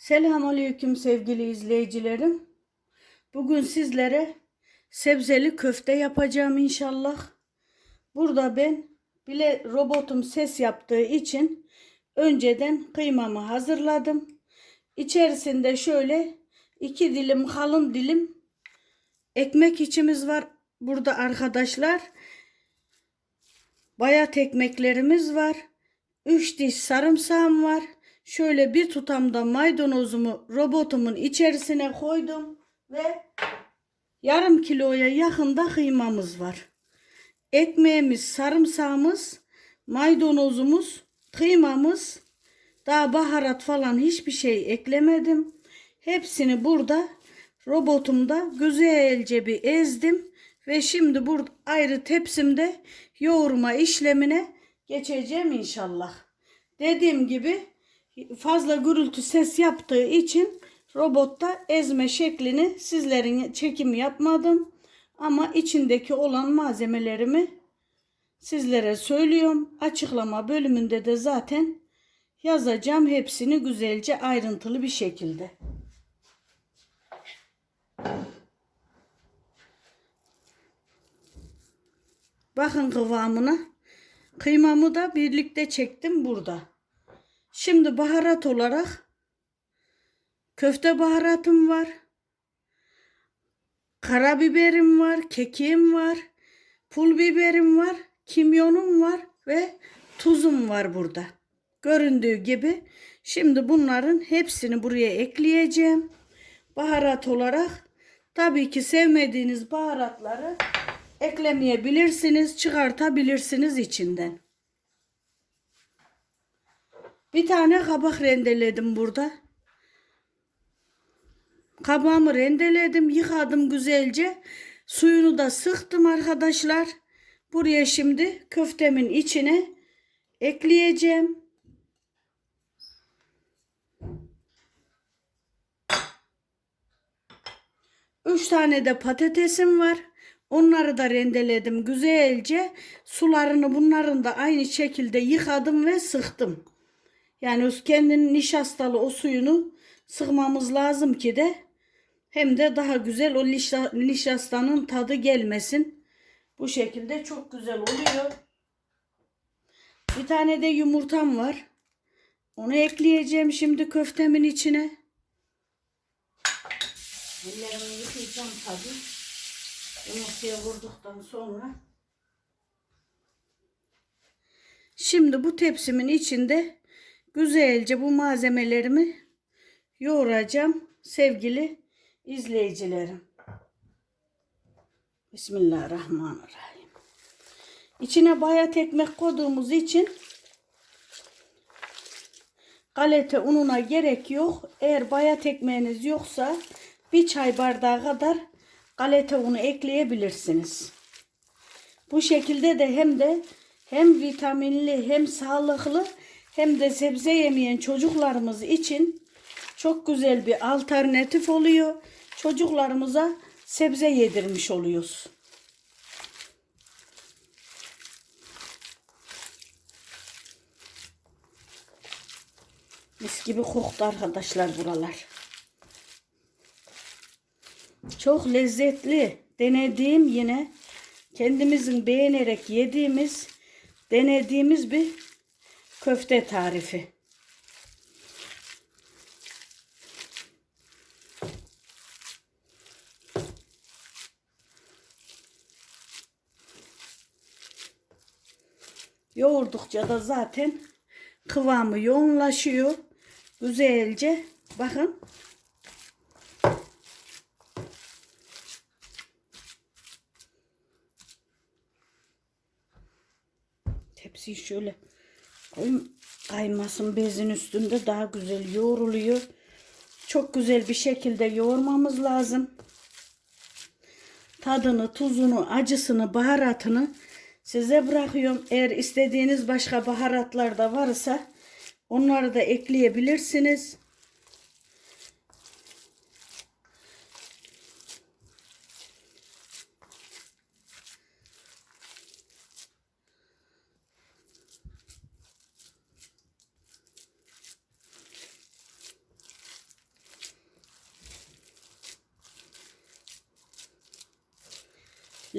Selamünaleyküm sevgili izleyicilerim. Bugün sizlere sebzeli köfte yapacağım inşallah. Burada ben bile robotum ses yaptığı için önceden kıymamı hazırladım. İçerisinde şöyle iki dilim kalın dilim ekmek içimiz var burada arkadaşlar. Bayat ekmeklerimiz var. 3 diş sarımsağım var. Şöyle bir tutamda maydanozumu robotumun içerisine koydum ve yarım kiloya yakında kıymamız var. Ekmeğimiz, sarımsağımız, maydanozumuz, kıymamız, daha baharat falan hiçbir şey eklemedim. Hepsini burada robotumda güzelce bir ezdim ve şimdi burada ayrı tepsimde yoğurma işlemine geçeceğim inşallah. Dediğim gibi fazla gürültü ses yaptığı için robotta ezme şeklini sizlerin çekim yapmadım. Ama içindeki olan malzemelerimi sizlere söylüyorum. Açıklama bölümünde de zaten yazacağım hepsini güzelce ayrıntılı bir şekilde. Bakın kıvamına. Kıymamı da birlikte çektim burada. Şimdi baharat olarak köfte baharatım var. Karabiberim var, kekiğim var, pul biberim var, kimyonum var ve tuzum var burada. Göründüğü gibi şimdi bunların hepsini buraya ekleyeceğim. Baharat olarak tabii ki sevmediğiniz baharatları eklemeyebilirsiniz, çıkartabilirsiniz içinden. Bir tane kabak rendeledim burada. Kabağımı rendeledim, yıkadım güzelce. Suyunu da sıktım arkadaşlar. Buraya şimdi köftemin içine ekleyeceğim. Üç tane de patatesim var. Onları da rendeledim güzelce. Sularını bunların da aynı şekilde yıkadım ve sıktım. Yani kendinin nişastalı o suyunu sıkmamız lazım ki de hem de daha güzel o nişastanın tadı gelmesin. Bu şekilde çok güzel oluyor. Bir tane de yumurtam var. Onu ekleyeceğim şimdi köftemin içine. Ellerimi yıkayacağım tabii. Yumurtaya vurduktan sonra. Şimdi bu tepsimin içinde güzelce bu malzemelerimi yoğuracağım sevgili izleyicilerim. Bismillahirrahmanirrahim. İçine bayat ekmek koyduğumuz için galeta ununa gerek yok. Eğer bayat ekmeğiniz yoksa bir çay bardağı kadar galeta unu ekleyebilirsiniz. Bu şekilde de hem de hem vitaminli hem sağlıklı hem de sebze yemeyen çocuklarımız için çok güzel bir alternatif oluyor. Çocuklarımıza sebze yedirmiş oluyoruz. Mis gibi koktu arkadaşlar buralar. Çok lezzetli. Denediğim yine kendimizin beğenerek yediğimiz, denediğimiz bir köfte tarifi. Yoğurdukça da zaten kıvamı yoğunlaşıyor. Güzelce bakın Tepsiyi şöyle. Kaymasın bezin üstünde daha güzel yoğruluyor. Çok güzel bir şekilde yoğurmamız lazım. Tadını, tuzunu, acısını, baharatını size bırakıyorum. Eğer istediğiniz başka baharatlar da varsa onları da ekleyebilirsiniz.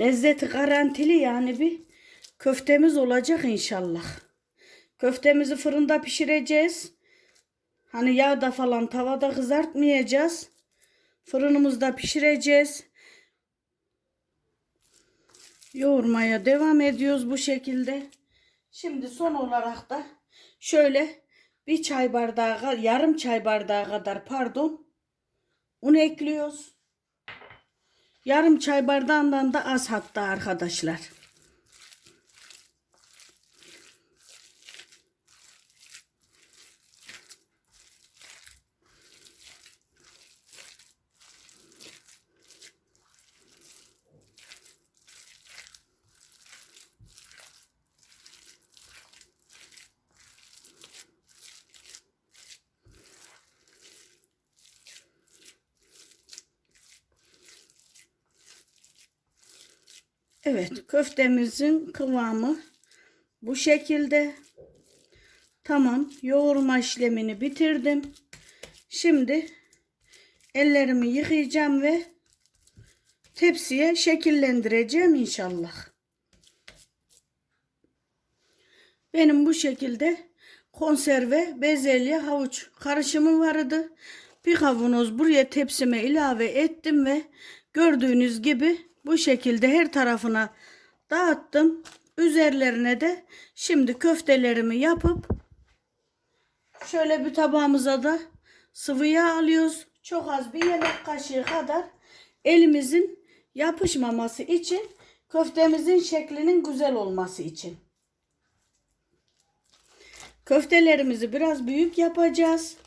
Lezzeti garantili yani bir köftemiz olacak inşallah. Köftemizi fırında pişireceğiz. Hani yağda falan tavada kızartmayacağız. Fırınımızda pişireceğiz. Yoğurmaya devam ediyoruz bu şekilde. Şimdi son olarak da şöyle bir çay bardağı, yarım çay bardağı kadar pardon un ekliyoruz. Yarım çay bardağından da az hatta arkadaşlar. Evet, köftemizin kıvamı bu şekilde. Tamam, yoğurma işlemini bitirdim. Şimdi ellerimi yıkayacağım ve tepsiye şekillendireceğim inşallah. Benim bu şekilde konserve, bezelye, havuç karışımı vardı. Bir kavanoz buraya tepsime ilave ettim ve gördüğünüz gibi bu şekilde her tarafına dağıttım. Üzerlerine de şimdi köftelerimi yapıp şöyle bir tabağımıza da sıvı yağ alıyoruz. Çok az bir yemek kaşığı kadar elimizin yapışmaması için köftemizin şeklinin güzel olması için. Köftelerimizi biraz büyük yapacağız.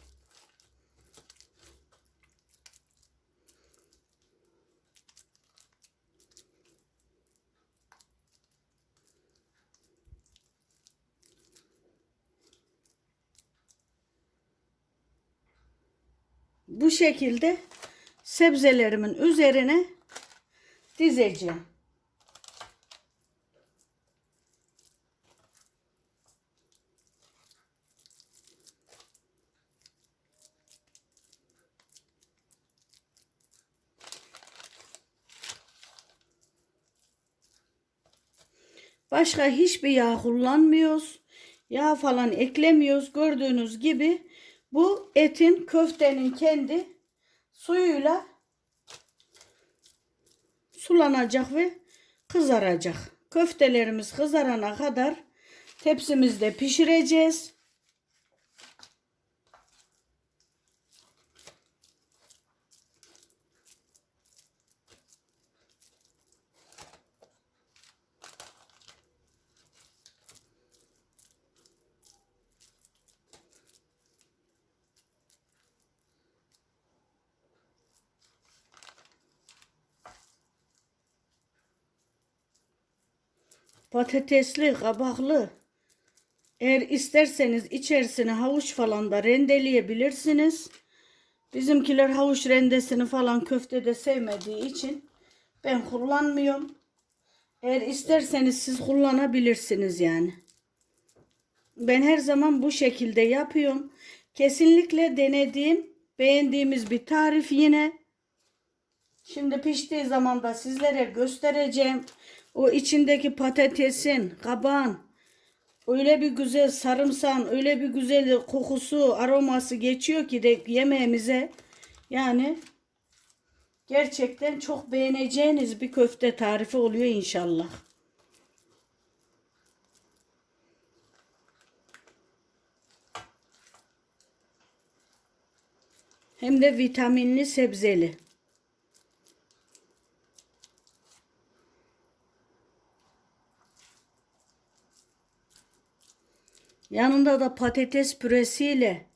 Şekilde sebzelerimin üzerine dizeceğim. Başka hiçbir yağ kullanmıyoruz. Yağ falan eklemiyoruz. Gördüğünüz gibi bu etin köftenin kendi suyuyla sulanacak ve kızaracak. Köftelerimiz kızarana kadar tepsimizde pişireceğiz. Patatesli, kabaklı. Eğer isterseniz içerisine havuç falan da rendeleyebilirsiniz. Bizimkiler havuç rendesini falan köftede sevmediği için ben kullanmıyorum. Eğer isterseniz siz kullanabilirsiniz yani. Ben her zaman bu şekilde yapıyorum. Kesinlikle denediğim, beğendiğimiz bir tarif yine. Şimdi piştiği zaman da sizlere göstereceğim. O içindeki patatesin, kabağın öyle bir güzel sarımsağın, öyle bir güzel kokusu, aroması geçiyor ki de yemeğimize. Yani gerçekten çok beğeneceğiniz bir köfte tarifi oluyor inşallah. Hem de vitaminli sebzeli. Yanında da patates püresiyle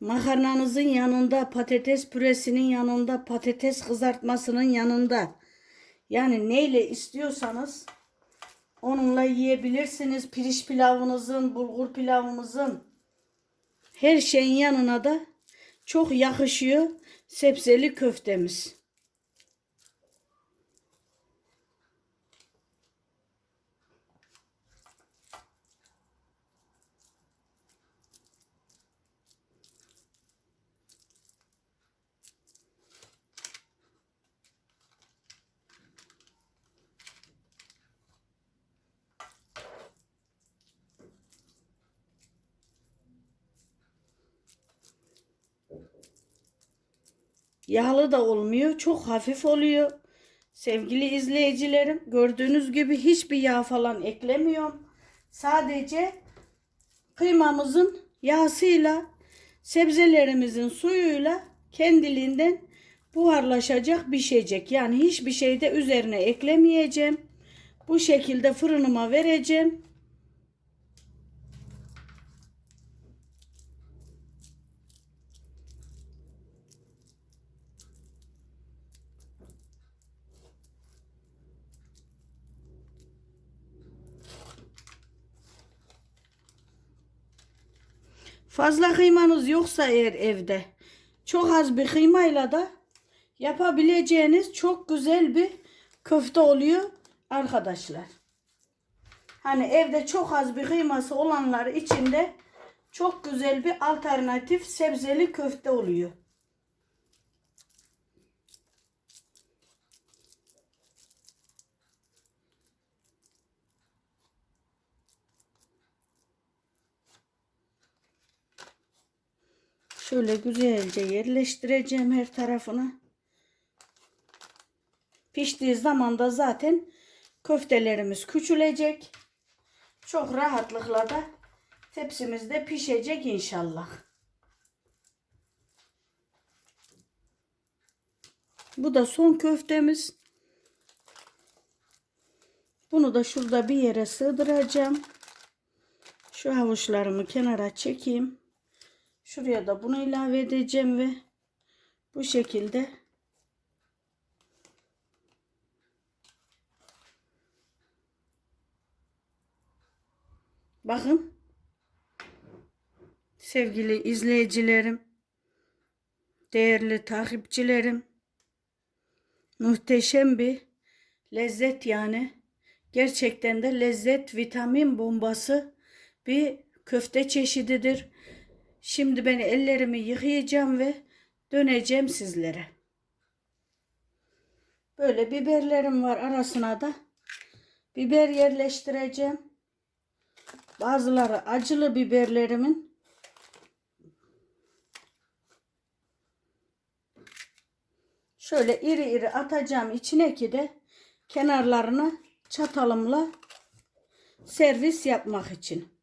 makarnanızın yanında patates püresinin yanında patates kızartmasının yanında yani neyle istiyorsanız onunla yiyebilirsiniz. Pirinç pilavınızın, bulgur pilavımızın her şeyin yanına da çok yakışıyor sebzeli köftemiz. Yağlı da olmuyor. Çok hafif oluyor. Sevgili izleyicilerim gördüğünüz gibi hiçbir yağ falan eklemiyorum. Sadece kıymamızın yağsıyla sebzelerimizin suyuyla kendiliğinden buharlaşacak pişecek. Yani hiçbir şey de üzerine eklemeyeceğim. Bu şekilde fırınıma vereceğim. Fazla kıymanız yoksa eğer evde çok az bir kıymayla da yapabileceğiniz çok güzel bir köfte oluyor arkadaşlar. Hani evde çok az bir kıyması olanlar için de çok güzel bir alternatif sebzeli köfte oluyor. Şöyle güzelce yerleştireceğim her tarafına. Piştiği zaman da zaten köftelerimiz küçülecek. Çok rahatlıkla da tepsimizde pişecek inşallah. Bu da son köftemiz. Bunu da şurada bir yere sığdıracağım. Şu havuçlarımı kenara çekeyim. Şuraya da bunu ilave edeceğim ve bu şekilde Bakın sevgili izleyicilerim, değerli takipçilerim, muhteşem bir lezzet yani. Gerçekten de lezzet, vitamin bombası bir köfte çeşididir. Şimdi ben ellerimi yıkayacağım ve döneceğim sizlere. Böyle biberlerim var arasına da biber yerleştireceğim. Bazıları acılı biberlerimin şöyle iri iri atacağım içine ki de kenarlarını çatalımla servis yapmak için.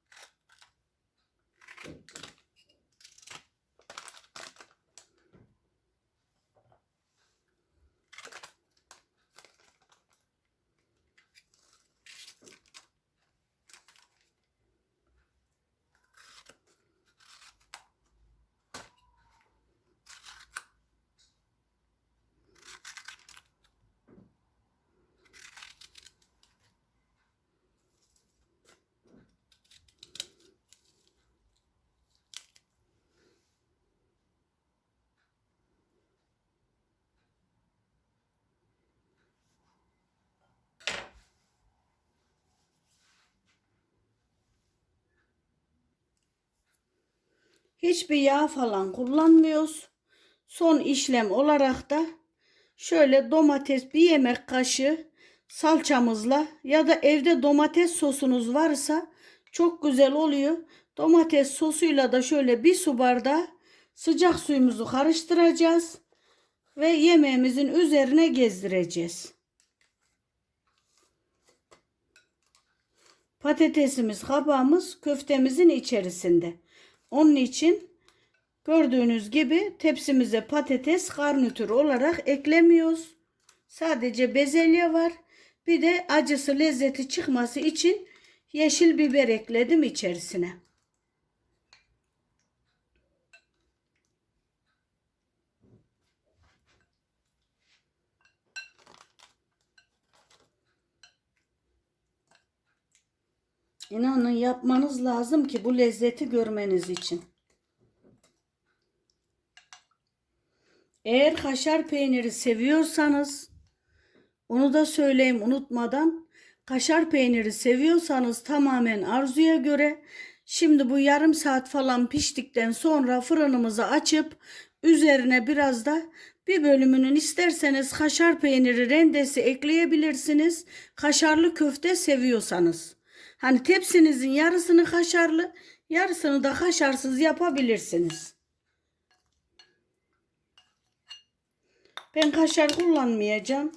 Hiçbir yağ falan kullanmıyoruz. Son işlem olarak da şöyle domates bir yemek kaşığı salçamızla ya da evde domates sosunuz varsa çok güzel oluyor. Domates sosuyla da şöyle bir su bardağı sıcak suyumuzu karıştıracağız ve yemeğimizin üzerine gezdireceğiz. Patatesimiz, kabağımız köftemizin içerisinde. Onun için gördüğünüz gibi tepsimize patates garnitür olarak eklemiyoruz. Sadece bezelye var. Bir de acısı lezzeti çıkması için yeşil biber ekledim içerisine. İnanın yapmanız lazım ki bu lezzeti görmeniz için. Eğer kaşar peyniri seviyorsanız onu da söyleyeyim unutmadan. Kaşar peyniri seviyorsanız tamamen arzuya göre şimdi bu yarım saat falan piştikten sonra fırınımızı açıp üzerine biraz da bir bölümünün isterseniz kaşar peyniri rendesi ekleyebilirsiniz. Kaşarlı köfte seviyorsanız. Hani tepsinizin yarısını kaşarlı, yarısını da kaşarsız yapabilirsiniz. Ben kaşar kullanmayacağım.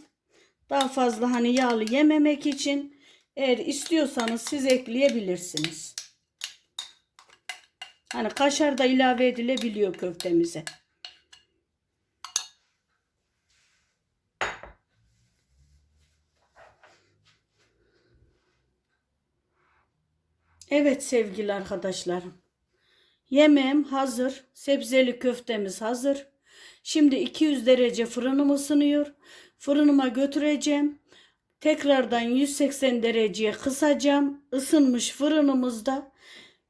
Daha fazla hani yağlı yememek için eğer istiyorsanız siz ekleyebilirsiniz. Hani kaşar da ilave edilebiliyor köftemize. Evet sevgili arkadaşlarım. Yemeğim hazır. Sebzeli köftemiz hazır. Şimdi 200 derece fırınım ısınıyor. Fırınıma götüreceğim. Tekrardan 180 dereceye kısacağım. Isınmış fırınımızda.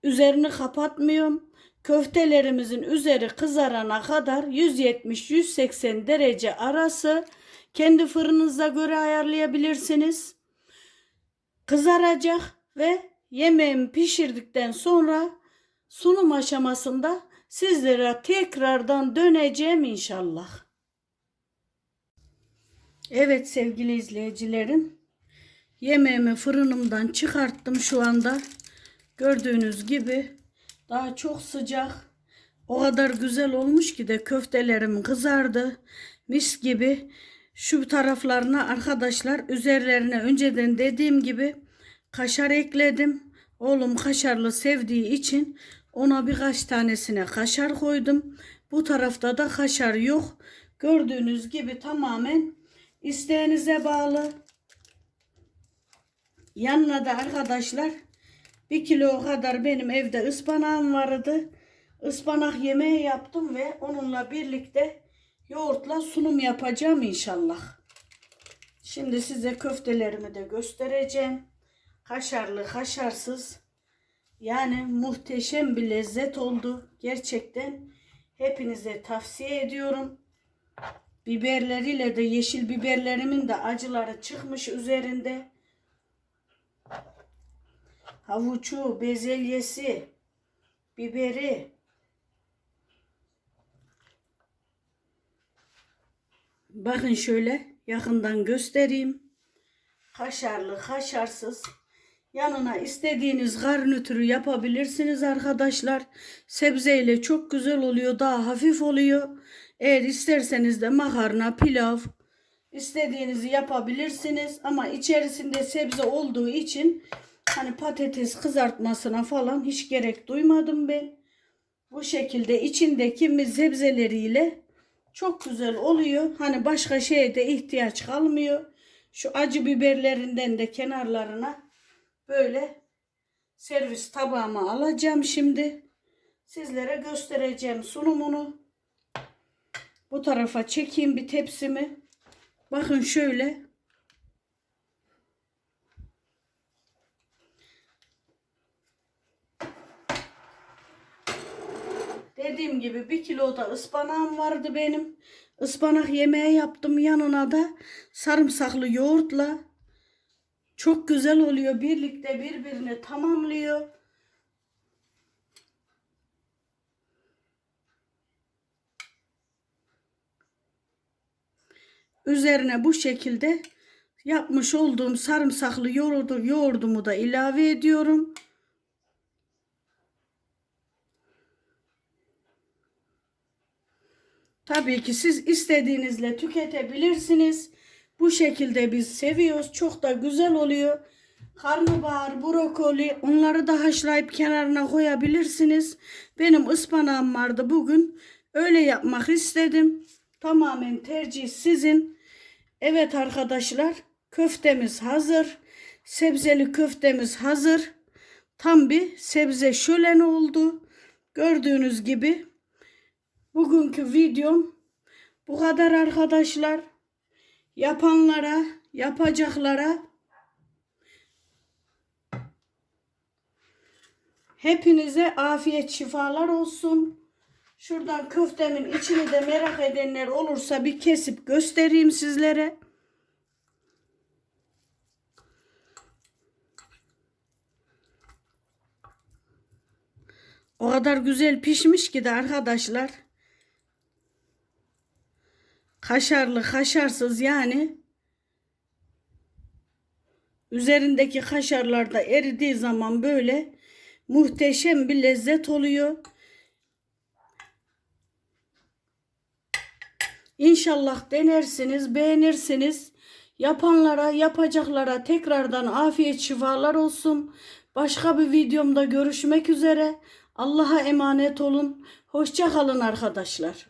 Üzerini kapatmıyorum. Köftelerimizin üzeri kızarana kadar 170-180 derece arası kendi fırınıza göre ayarlayabilirsiniz. Kızaracak ve yemeğimi pişirdikten sonra sunum aşamasında sizlere tekrardan döneceğim inşallah. Evet sevgili izleyicilerim. Yemeğimi fırınımdan çıkarttım şu anda. Gördüğünüz gibi daha çok sıcak. O kadar güzel olmuş ki de köftelerim kızardı. Mis gibi. Şu taraflarına arkadaşlar üzerlerine önceden dediğim gibi kaşar ekledim. Oğlum kaşarlı sevdiği için ona birkaç tanesine kaşar koydum. Bu tarafta da kaşar yok. Gördüğünüz gibi tamamen isteğinize bağlı. Yanına da arkadaşlar bir kilo kadar benim evde ıspanağım vardı. Ispanak yemeği yaptım ve onunla birlikte yoğurtla sunum yapacağım inşallah. Şimdi size köftelerimi de göstereceğim. Kaşarlı, kaşarsız. Yani muhteşem bir lezzet oldu. Gerçekten hepinize tavsiye ediyorum. Biberleriyle de yeşil biberlerimin de acıları çıkmış üzerinde. Havucu, bezelyesi, biberi. Bakın şöyle yakından göstereyim. Kaşarlı, kaşarsız. Yanına istediğiniz garnitürü yapabilirsiniz arkadaşlar. Sebzeyle çok güzel oluyor. Daha hafif oluyor. Eğer isterseniz de makarna, pilav istediğinizi yapabilirsiniz. Ama içerisinde sebze olduğu için hani patates kızartmasına falan hiç gerek duymadım ben. Bu şekilde içindeki sebzeleriyle çok güzel oluyor. Hani başka şeye de ihtiyaç kalmıyor. Şu acı biberlerinden de kenarlarına böyle servis tabağıma alacağım şimdi. Sizlere göstereceğim sunumunu. Bu tarafa çekeyim bir tepsimi. Bakın şöyle. Dediğim gibi bir kilo da ıspanağım vardı benim. Ispanak yemeği yaptım yanına da sarımsaklı yoğurtla. Çok güzel oluyor. Birlikte birbirini tamamlıyor. Üzerine bu şekilde yapmış olduğum sarımsaklı yoğurdu, yoğurdumu da ilave ediyorum. Tabii ki siz istediğinizle tüketebilirsiniz. Bu şekilde biz seviyoruz. Çok da güzel oluyor. Karnabahar, brokoli onları da haşlayıp kenarına koyabilirsiniz. Benim ıspanağım vardı bugün. Öyle yapmak istedim. Tamamen tercih sizin. Evet arkadaşlar köftemiz hazır. Sebzeli köftemiz hazır. Tam bir sebze şöleni oldu. Gördüğünüz gibi bugünkü videom bu kadar arkadaşlar. Yapanlara, yapacaklara hepinize afiyet şifalar olsun. Şuradan köftemin içini de merak edenler olursa bir kesip göstereyim sizlere. O kadar güzel pişmiş ki de arkadaşlar. Kaşarlı kaşarsız yani. Üzerindeki kaşarlar da eridiği zaman böyle muhteşem bir lezzet oluyor. İnşallah denersiniz, beğenirsiniz. Yapanlara, yapacaklara tekrardan afiyet şifalar olsun. Başka bir videomda görüşmek üzere. Allah'a emanet olun. Hoşça kalın arkadaşlar.